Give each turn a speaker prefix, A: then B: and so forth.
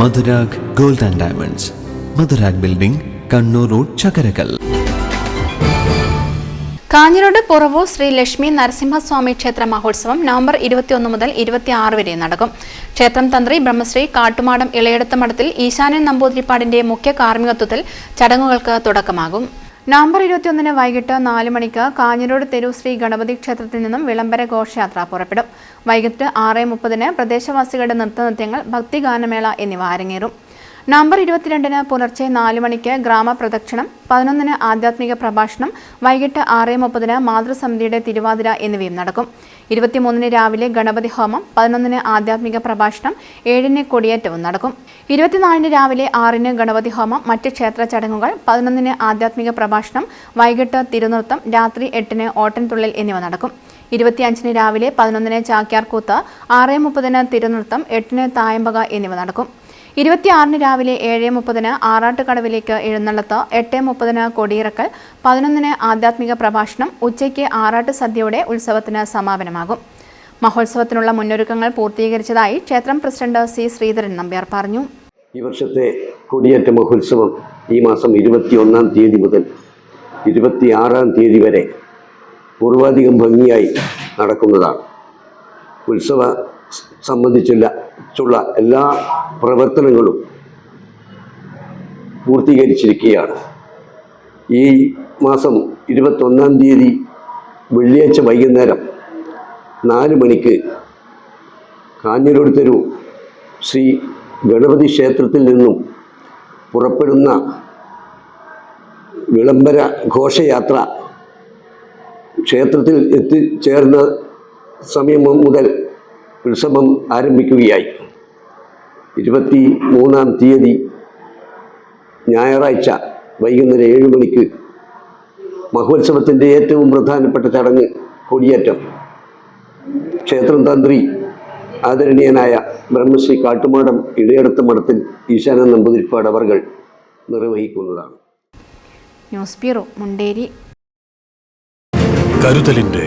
A: Madhurag gold and diamonds. Madhurag building Kannur road Chakkarakkal.
B: Kanhirode Puravur Shri Lakshmi Narasimhaswamy ക്ഷേത്ര മഹോത്സവം November ഇരുപത്തിയൊന്ന് മുതൽ ഇരുപത്തിയാറ് വരെ നടക്കും. ക്ഷേത്രം തന്ത്രി ബ്രഹ്മശ്രീ കാട്ടുമാടം ഇളയടത്ത് മഠത്തിൽ ഈശാനൻ നമ്പൂതിരിപ്പാടിന്റെ മുഖ്യ കാർമ്മികത്വത്തിൽ ചടങ്ങുകൾക്ക് തുടക്കമാകും. നവംബർ ഇരുപത്തിയൊന്നിന് വൈകിട്ട് നാല് മണിക്ക് കാഞ്ഞിരോട് തെരു ശ്രീ ഗണപതി ക്ഷേത്രത്തിൽ നിന്നും വിളംബര ഘോഷയാത്ര പുറപ്പെടും. വൈകിട്ട് ആറ് മുപ്പതിന് പ്രദേശവാസികളുടെ നൃത്തനൃത്യങ്ങൾ ഭക്തിഗാനമേള എന്നിവ അരങ്ങേറും. നവംബർ ഇരുപത്തിരണ്ടിന് പുലർച്ചെ നാല് മണിക്ക് ഗ്രാമപ്രദക്ഷിണം പതിനൊന്നിന് ആധ്യാത്മിക പ്രഭാഷണം വൈകിട്ട് ആറ് മുപ്പതിന് മാതൃസമിതിയുടെ തിരുവാതിര എന്നിവയും നടക്കും. ഇരുപത്തിമൂന്നിന് രാവിലെ ഗണപതി ഹോമം പതിനൊന്നിന് ആധ്യാത്മിക പ്രഭാഷണം ഏഴിന് കൊടിയേറ്റവും നടക്കും. ഇരുപത്തിനാലിന് രാവിലെ ആറിന് ഗണപതി ഹോമം മറ്റ് ക്ഷേത്ര ചടങ്ങുകൾ പതിനൊന്നിന് ആധ്യാത്മിക പ്രഭാഷണം വൈകിട്ട് തിരുനൃത്തം രാത്രി എട്ടിന് ഓട്ടൻതുള്ളൽ എന്നിവ നടക്കും. ഇരുപത്തിയഞ്ചിന് രാവിലെ പതിനൊന്നിന് ചാക്യാർകൂത്ത് ആറ് മുപ്പതിന് തിരുനൃത്തം എട്ടിന് തായമ്പക എന്നിവ നടക്കും. ഇരുപത്തിയാറിന് രാവിലെ ഏഴ് മുപ്പതിന് ആറാട്ടുകടവിലേക്ക് എഴുന്നള്ളത്ത് എട്ട് മുപ്പതിന് കൊടിയിറക്കൽ പതിനൊന്നിന് ആധ്യാത്മിക പ്രഭാഷണം ഉച്ചയ്ക്ക് ആറാട്ട് സദ്യയുടെ ഉത്സവത്തിന് സമാപനമാകും. മഹോത്സവത്തിനുള്ള മുന്നൊരുക്കങ്ങൾ പൂർത്തീകരിച്ചതായി ക്ഷേത്രം പ്രസിഡന്റ് സി ശ്രീധരൻ നമ്പ്യാർ പറഞ്ഞു.
C: ഈ വർഷത്തെ കൊടിയേറ്റ മഹോത്സവം ഈ മാസം ഇരുപത്തിയൊന്നാം തീയതി മുതൽ ഇരുപത്തിയാറാം തീയതി വരെ പൂർവാധികം ഭംഗിയായി നടക്കുന്നതാണ്. ഉത്സവ സംബന്ധിച്ചുള്ള ചുള്ള എല്ലാ പ്രവർത്തനങ്ങളും പൂർത്തീകരിച്ചിരിക്കുകയാണ്. ഈ മാസം ഇരുപത്തൊന്നാം തീയതി വെള്ളിയാഴ്ച വൈകുന്നേരം നാല് മണിക്ക് കാഞ്ഞിരോട് തെരു ശ്രീ ഗണപതി ക്ഷേത്രത്തിൽ നിന്നും പുറപ്പെടുന്ന വിളംബര ഘോഷയാത്ര ക്ഷേത്രത്തിൽ എത്തിച്ചേർന്ന സമയം മുതൽ ഉത്സവം ആരംഭിക്കുകയായി. ഇരുപത്തി മൂന്നാം തീയതി ഞായറാഴ്ച വൈകുന്നേരം ഏഴ് മണിക്ക് മഹോത്സവത്തിന്റെ ഏറ്റവും പ്രധാനപ്പെട്ട ചടങ്ങ് കൊടിയേറ്റം. ക്ഷേത്രം തന്ത്രി ആദരണീയനായ ബ്രഹ്മശ്രീ കാട്ടുമാടം ഇടയടത്ത് മഠത്തിൽ ഈശാന നമ്പൂതിരിപ്പാട് അവർകൾ നിർവഹിക്കുന്നതാണ്.
B: News bureau Munderi.
D: കരുതലിന്റെ